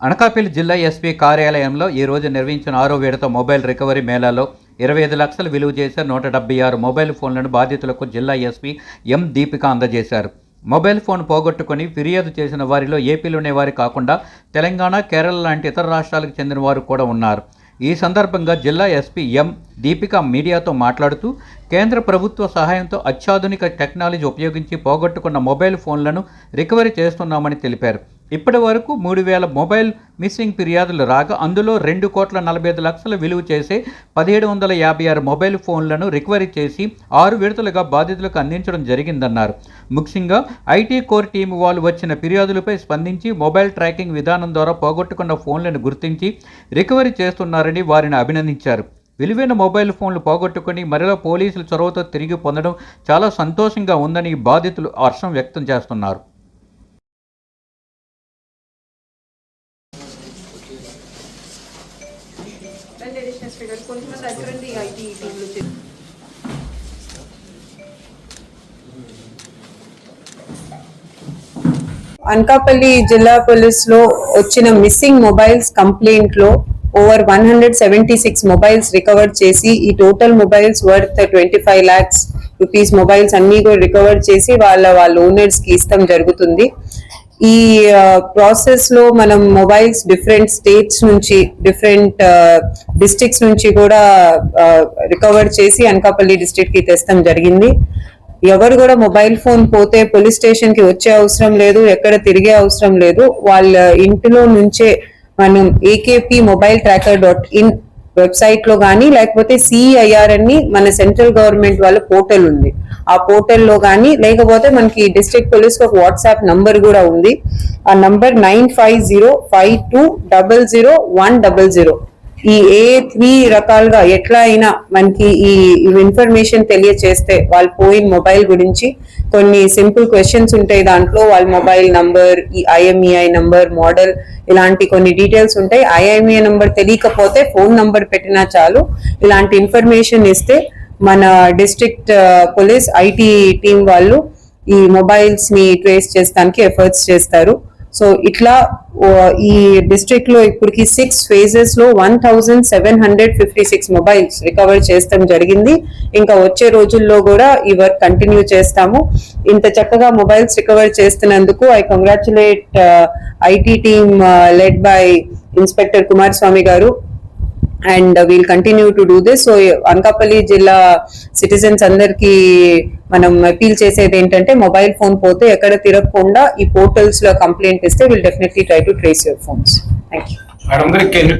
అనకాపల్లి జిల్లా ఎస్పీ కార్యాలయంలో ఈరోజు నిర్వహించిన ఆరో విడత మొబైల్ రికవరీ మేళాలో ఇరవై ఐదు లక్షలు విలువ చేసే నూట డెబ్బై ఆరు మొబైల్ ఫోన్లను బాధితులకు జిల్లా ఎస్పీ ఎం దీపిక అందజేశారు. మొబైల్ ఫోన్ పోగొట్టుకుని ఫిర్యాదు చేసిన వారిలో ఏపీలోనే వారి కాకుండా తెలంగాణ కేరళ లాంటి ఇతర రాష్ట్రాలకు చెందిన వారు కూడా ఉన్నారు. ఈ సందర్భంగా జిల్లా ఎస్పీ ఎం దీపిక మీడియాతో మాట్లాడుతూ కేంద్ర ప్రభుత్వ సహాయంతో అత్యాధునిక టెక్నాలజీ ఉపయోగించి పోగొట్టుకున్న మొబైల్ ఫోన్లను రికవరీ చేస్తున్నామని తెలిపారు. ఇప్పటి వరకు మూడు వేల మొబైల్ మిస్సింగ్ ఫిర్యాదులు రాగా అందులో రెండు కోట్ల నలభై ఐదు లక్షల విలువ చేసే పదిహేడు వందల యాభై ఆరు మొబైల్ ఫోన్లను రికవరీ చేసి ఆరు విడతలుగా బాధితులకు అందించడం జరిగిందన్నారు. ముఖ్యంగా ఐటీ కోర్ టీం వాళ్ళు వచ్చిన ఫిర్యాదులపై స్పందించి మొబైల్ ట్రాకింగ్ విధానం ద్వారా పోగొట్టుకున్న ఫోన్లను గుర్తించి రికవరీ చేస్తున్నారని వారిని అభినందించారు. విలువైన మొబైల్ ఫోన్లు పోగొట్టుకుని మరలా పోలీసుల చొరవతో తిరిగి పొందడం చాలా సంతోషంగా ఉందని బాధితులు హర్షం వ్యక్తం చేస్తున్నారు. ఐటీ టీంలు అనకాపల్లి జిల్లా పోలీస్లో వచ్చిన missing mobiles కంప్లైంట్లో over one hundred seventy six mobiles recover చేసి ఈ total mobiles worth twenty five lakhs rupees mobiles అన్ని కూడా రికవర్ చేసి వాళ్ళ వాళ్ళ ఓనర్స్కి ఇస్తాం జరుగుతుంది. ఈ ప్రాసెస్లో మనం మొబైల్స్ డిఫరెంట్ స్టేట్స్ నుంచి డిఫరెంట్ డిస్ట్రిక్ట్స్ నుంచి కూడా రికవర్ చేసి అనకాపల్లి డిస్ట్రిక్ట్కి తెస్తాం జరిగింది. ఎవరు కూడా మొబైల్ ఫోన్ పోతే పోలీస్ స్టేషన్కి వచ్చే అవసరం లేదు ఎక్కడ తిరిగే అవసరం లేదు. వాళ్ళ ఇంటిలో నుంచే మనం AKP mobile tracker dot in వెబ్సైట్లో కానీ లేకపోతే సిఐఆర్ అని మన సెంట్రల్ గవర్నమెంట్ వాళ్ళ పోర్టల్ ఉంది. ఆ పోర్టల్లో కానీ లేకపోతే మనకి డిస్ట్రిక్ట్ పోలీస్ ఒక వాట్సాప్ నంబర్ కూడా ఉంది. ఆ number nine five zero five two double zero one double zero. ఈ ఏ త్రీ రకాలుగా ఎట్లా అయినా మనకి ఈ ఇన్ఫర్మేషన్ తెలియచేస్తే వాళ్ళు పోయిన మొబైల్ గురించి కొన్ని సింపుల్ క్వశ్చన్స్ ఉంటాయి దాంట్లో. వాళ్ళ మొబైల్ నంబర్ ఈ ఐఎంఈఐ నంబర్ మోడల్ ఇలాంటి కొన్ని డీటెయిల్స్ ఉంటాయి. ఐఎంఈఐ నంబర్ తెలియకపోతే ఫోన్ నంబర్ పెట్టినా చాలు. ఇలాంటి ఇన్ఫర్మేషన్ ఇస్తే మన డిస్ట్రిక్ట్ పోలీస్ ఐటీ టీం వాళ్ళు ఈ మొబైల్స్ని ట్రేస్ చేస్తానికి ఎఫర్ట్స్ చేస్తారు. సో ఇట్లా ఈ డిస్ట్రిక్ట్లో ఇప్పటికి six ఫేజెస్లో one thousand seven hundred fifty six mobiles recover చేస్తాం జరిగింది. ఇంకా వచ్చే రోజుల్లో కూడా ఈ వర్క్ కంటిన్యూ చేస్తాము. ఇంత చక్కగా మొబైల్స్ రికవర్ చేస్తున్నందుకు I congratulate IT team led by inspector Kumar Swamy గారు. And we'll continue to do this so Anakapalli జిల్లా సిటిజన్స్ అందరికి మనం అపీల్ చేసేది ఏంటంటే మొబైల్ ఫోన్ పోతే ఎక్కడ తిరగకుండా ఈ పోర్టల్స్లో కంప్లైంట్ ఇస్తే will definitely try to trace your phones thank you